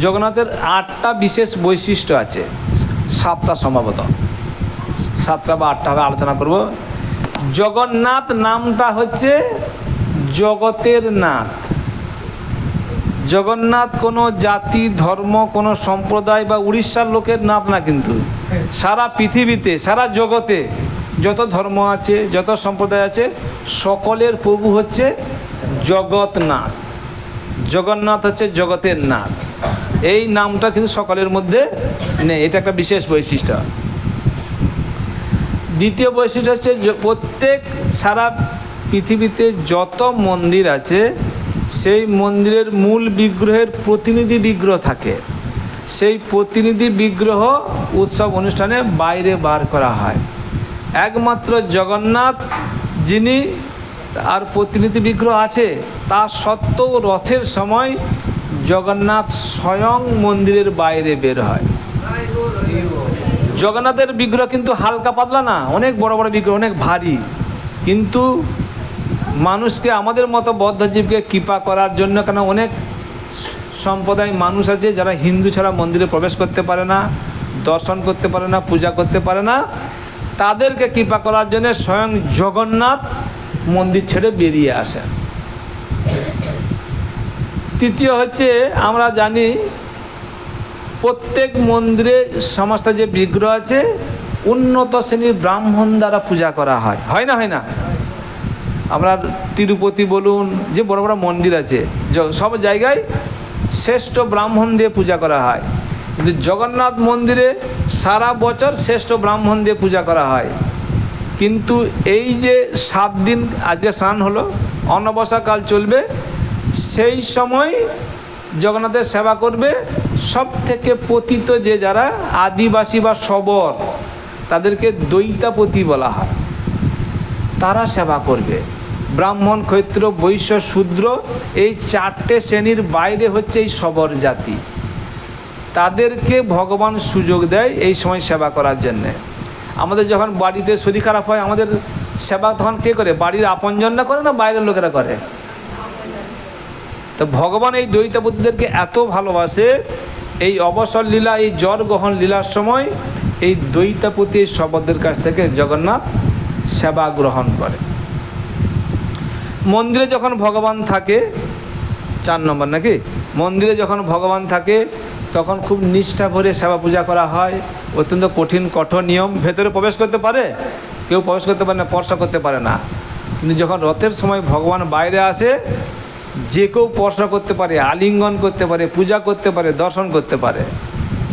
জগন্নাথের আটটা বিশেষ বৈশিষ্ট্য আছে। সাতটা সম্ভবত। সাতটা বা আটটা হবে আলোচনা করব। জগন্নাথ নামটা হচ্ছে জগতের নাথ। জগন্নাথ কোনো জাতি, ধর্ম, কোনো সম্প্রদায় বা উড়িষ্যার লোকের নাথ না কিন্তু। সারা পৃথিবীতে, সারা জগতে যত ধর্ম আছে, যত সম্প্রদায় আছে, সকলের প্রভু হচ্ছে জগৎনাথ। জগন্নাথ হচ্ছে জগতের নাথ। এই নামটা কিন্তু সকলের মধ্যে নেই। এটা একটা বিশেষ বৈশিষ্ট্য। দ্বিতীয় বৈশিষ্ট্য হচ্ছে প্রত্যেক সারা পৃথিবীতে যত মন্দির আছে, সেই মন্দিরের মূল বিগ্রহের প্রতিনিধি বিগ্রহ থাকে। সেই প্রতিনিধি বিগ্রহ উৎসব অনুষ্ঠানে বাইরে বার করা হয়। একমাত্র জগন্নাথ যিনি আর প্রতিনিধি বিগ্রহ আছে, তা সত্ত্বেও রথের সময় জগন্নাথ স্বয়ং মন্দিরের বাইরে বের হয়। জগন্নাথের বিগ্রহ কিন্তু হালকা পাতলা না, অনেক বড় বড় বিগ্রহ, অনেক ভারী। কিন্তু মানুষকে, আমাদের মতো বদ্ধজীবকে কৃপা করার জন্য কেন অনেক সম্প্রদায় মানুষ আছে যারা হিন্দু ছাড়া মন্দিরে প্রবেশ করতে পারে না, দর্শন করতে পারে না, পূজা করতে পারে না। তাদেরকে কৃপা করার জন্য স্বয়ং জগন্নাথ মন্দির ছেড়ে বেরিয়ে আসেন। তৃতীয় হচ্ছে, আমরা জানি প্রত্যেক মন্দিরে সমস্ত যে বিগ্রহ আছে, উন্নত শ্রেণির ব্রাহ্মণ দ্বারা পূজা করা হয়। হয় না হয় না? আমরা তিরুপতি বলুন, যে বড় বড় মন্দির আছে সব জায়গায় শ্রেষ্ঠ ব্রাহ্মণ দিয়ে পূজা করা হয়। কিন্তু জগন্নাথ মন্দিরে সারা বছর শ্রেষ্ঠ ব্রাহ্মণ দিয়ে পূজা করা হয়। কিন্তু এই যে সাত দিন আজকে স্নান হলো অন্নবসাকাল চলবে সেই সময় জগন্নাথের সেবা করবে। সব থেকে পতিত যে যারা আদিবাসী বা সবর, তাদেরকে দৈতাপতি বলা হয়। তারা সেবা করবে। ব্রাহ্মণ ক্ষৈত্র বৈশ্য, শূদ্র, এই চারটে শ্রেণির বাইরে হচ্ছে এই সবর জাতি। তাদেরকে ভগবান সুযোগ দেয় এই সময় সেবা করার জন্যে। আমাদের যখন বাড়িতে শরীর খারাপ হয়, আমাদের সেবা তখন কে করে? বাড়ির আপনজনরা করে না বাইরের লোকেরা করে? তো ভগবান এই দৈতাপতিদেরকে এত ভালোবাসে, এই অবসর লীলা, এই জ্বর গ্রহণ লীলার সময় এই দৈতাপতি এই শবদের কাছ থেকে জগন্নাথ সেবা গ্রহণ করে। মন্দিরে যখন ভগবান থাকে, চার নম্বর নাকি? মন্দিরে যখন ভগবান থাকে, তখন খুব নিষ্ঠা ভরে সেবা পূজা করা হয়। অত্যন্ত কঠিন, কঠোর নিয়ম। ভেতরে প্রবেশ করতে পারে, কেউ প্রবেশ করতে পারে না, স্পর্শ করতে পারে না। কিন্তু যখন রথের সময় ভগবান বাইরে আসে যে কেউ স্পর্শ করতে পারে, আলিঙ্গন করতে পারে, পূজা করতে পারে, দর্শন করতে পারে,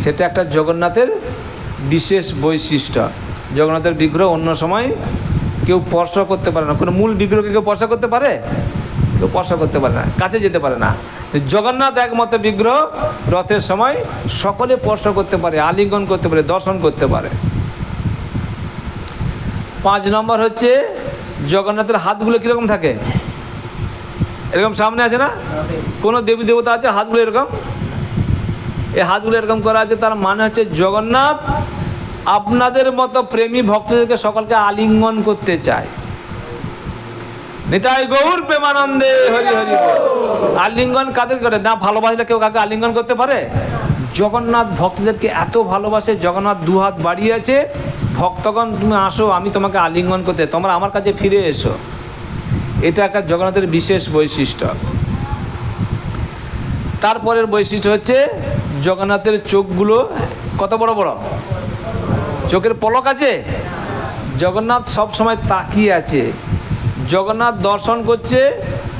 সেটা একটা জগন্নাথের বিশেষ বৈশিষ্ট্য। জগন্নাথের বিগ্রহ অন্য সময় কেউ স্পর্শ করতে পারে না। কোনো মূল বিগ্রহকে কেউ স্পর্শ করতে পারে? কেউ স্পর্শ করতে পারে না, কাছে যেতে পারে না। জগন্নাথ একমাত্র বিগ্রহ রথের সময় সকলে স্পর্শ করতে পারে, আলিঙ্গন করতে পারে, দর্শন করতে পারে। পাঁচ নম্বর হচ্ছে, জগন্নাথের হাতগুলো কীরকম থাকে? এরকম সামনে আছে না? কোনো দেবী দেবতা আছে? হাতগুলো এরকম? এই হাতগুলো এরকম করা আছে, তার মানে হচ্ছে জগন্নাথ আপনাদের মতো প্রেমী ভক্তদেরকে সকলকে আলিঙ্গন করতে চায়। নিতাই গৌর প্রেমানন্দে হরি হরি আলিঙ্গন কাদের করে? না, ভালোবাসলে কেউ কাকে আলিঙ্গন করতে পারে? জগন্নাথ ভক্তদেরকে এত ভালোবাসে, জগন্নাথ দু হাত বাড়িয়ে আছে ভক্তগণ তুমি আসো, আমি তোমাকে আলিঙ্গন করতে তোমরা আমার কাছে ফিরে এসো। এটা একটা জগন্নাথের বিশেষ বৈশিষ্ট্য। তারপরের বৈশিষ্ট্য হচ্ছে জগন্নাথের চোখগুলো কত বড় বড়? চোখের পলক আছে? জগন্নাথ সব সময় তাকিয়ে আছে। জগন্নাথ দর্শন করছে,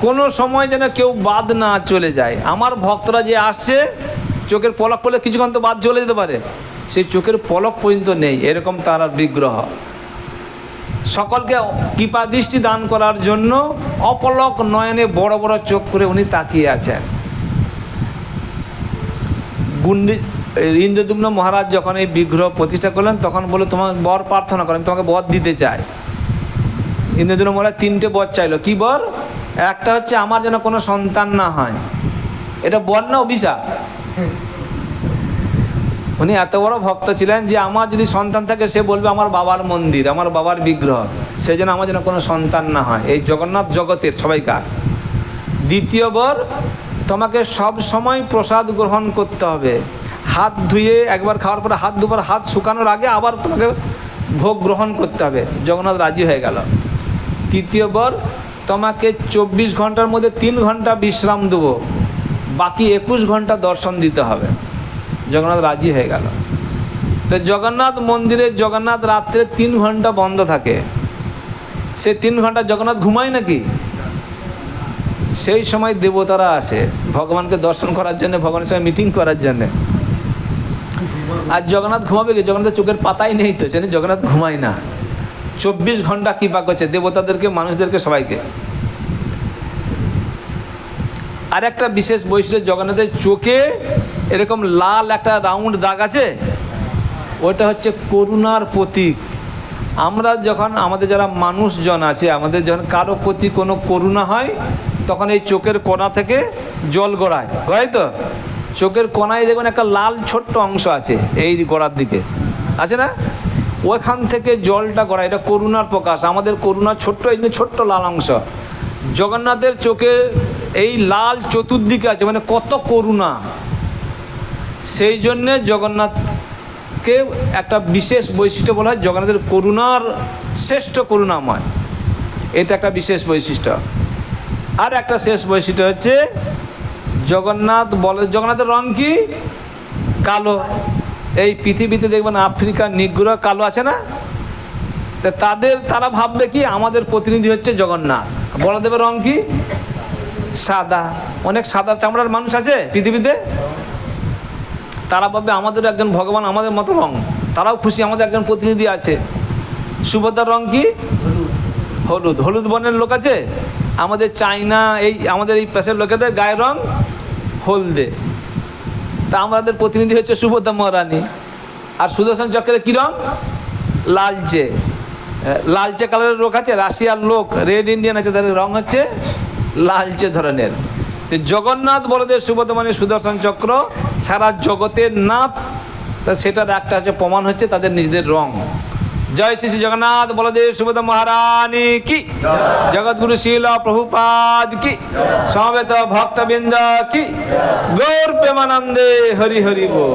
কোনো সময় যেন কেউ বাদ না চলে যায়। আমার ভক্তরা যে আসছে, চোখের পলক পড়লে কিছুক্ষণ তো বাদ চলে যেতে পারে। সেই চোখের পলক পর্যন্ত নেই, এরকম তার বিগ্রহ। সকলকে কৃপা দৃষ্টি দান করার জন্য অপলক নয়নে বড় বড় চোখ করে উনি তাকিয়ে আছেন। গুন্ডি ইন্দ্রদুম্ন মহারাজ যখন এই বিগ্রহ প্রতিষ্ঠা করলেন, তখন বলে তোমার বর প্রার্থনা করেন তোমাকে বর দিতে চাই। ইন্দ্রদুম্ন মহারাজ তিনটে বর চাইলো। কি বর? একটা হচ্ছে, আমার যেন কোনো সন্তান না হয়। এটা বর না অভিশাপ? উনি এত বড় ভক্ত ছিলেন যে আমার যদি সন্তান থাকে, সে বলবে আমার বাবার মন্দির, আমার বাবার বিগ্রহ। সেই জন্য আমার যেন কোনো সন্তান না হয়। এই জগন্নাথ জগতের সবাইকার। দ্বিতীয় বর, তোমাকে সব সময় প্রসাদ গ্রহণ করতে হবে। হাত ধুয়ে একবার খাওয়ার পরে হাত দুবার হাত শুকানোর আগে আবার তোমাকে ভোগ গ্রহণ করতে হবে। জগন্নাথ রাজি হয়ে গেল। তৃতীয়বার তোমাকে চব্বিশ ঘণ্টার মধ্যে তিন ঘণ্টা বিশ্রাম দেবো। বাকি একুশ ঘণ্টা দর্শন দিতে হবে। জগন্নাথ রাজি হয়ে গেল। তো জগন্নাথ মন্দিরে জগন্নাথ রাত্রে তিন ঘণ্টা বন্ধ থাকে। সে তিন ঘণ্টা জগন্নাথ ঘুমায় নাকি? সেই সময় দেবতারা আসে, ভগবানকে দর্শন করার জন্য, ভগবানের সঙ্গে মিটিং করার জন্য। আর জগন্নাথ ঘুমাবে কি? জগন্নাথের চোখের পাতাই নেই তো সেখানে জগন্নাথ ঘুমায় না। চব্বিশ ঘণ্টা কৃপা করছে? দেবতাদেরকে, মানুষদেরকে, সবাইকে। আর একটা বিশেষ বৈশিষ্ট্য, জগন্নাথের চোখে এরকম লাল একটা রাউন্ড দাগ আছে ওটা হচ্ছে করুণার প্রতীক। আমরা যখন, আমাদের যারা মানুষজন আছে, আমাদের যখন কারও প্রতি কোনো করুণা হয়, তখন এই চোখের কোণা থেকে জল গড়ায়। গড়াই তো? চোখের কোনায় দেখবেন একটা লাল ছোট্ট অংশ আছে, এই গোড়ার দিকে। আছে না? ওখান থেকে জলটা গড়ায়, এটা করুণার প্রকাশ। আমাদের করুণা ছোট্ট, এই ছোট্ট লাল অংশ। জগন্নাথের চোখে এই লাল চতুর্দিকে আছে মানে কত করুণা। সেই জন্যে জগন্নাথকে একটা বিশেষ বৈশিষ্ট্য বলা হয়, জগন্নাথের করুণার শ্রেষ্ঠ করুণাময়। এটা একটা বিশেষ বৈশিষ্ট্য। আর একটা শেষ বৈশিষ্ট্য হচ্ছে, জগন্নাথ বলে, জগন্নাথের রং কি? কালো। এই পৃথিবীতে দেখবেন আফ্রিকার নিগ্র কালো আছে না? তাদের, তারা ভাববে কি? আমাদের প্রতিনিধি হচ্ছে জগন্নাথ। বলদেবের রং কি? সাদা। অনেক সাদা চামড়ার মানুষ আছে পৃথিবীতে। তারা ভাববে আমাদের একজন ভগবান আমাদের মতো রং। তারাও খুশি, আমাদের একজন প্রতিনিধি আছে। সুভদ্রার রং কি? হলুদ। হলুদ বর্ণের লোক আছে? আমাদের চাইনা এই আমাদের এই পাশের লোকেদের গায়ের রং হলদে। তা আমাদের প্রতিনিধি হচ্ছে সুভদ্রা মহারানী। আর সুদর্শন চক্রের কী রং? লালচে। লালচে কালারের লোক আছে, রাশিয়ার লোক, রেড ইন্ডিয়ান আছে, তাদের রং হচ্ছে লালচে ধরনের। জগন্নাথ সুভদ্রা মানে সুদর্শন চক্র, সারা জগতের নাথ, তা সেটার একটা হচ্ছে প্রমাণ হচ্ছে তাদের নিজেদের রং। জয় শ্রী শ্রী জগন্নাথ বলদেব সুবোধ মহারানী কি? জগৎগুরু শিল প্রভুপাদ কি? সমবেত ভক্তবৃন্দ কি? গৌর প্রেমানন্দে হরি হরি বল।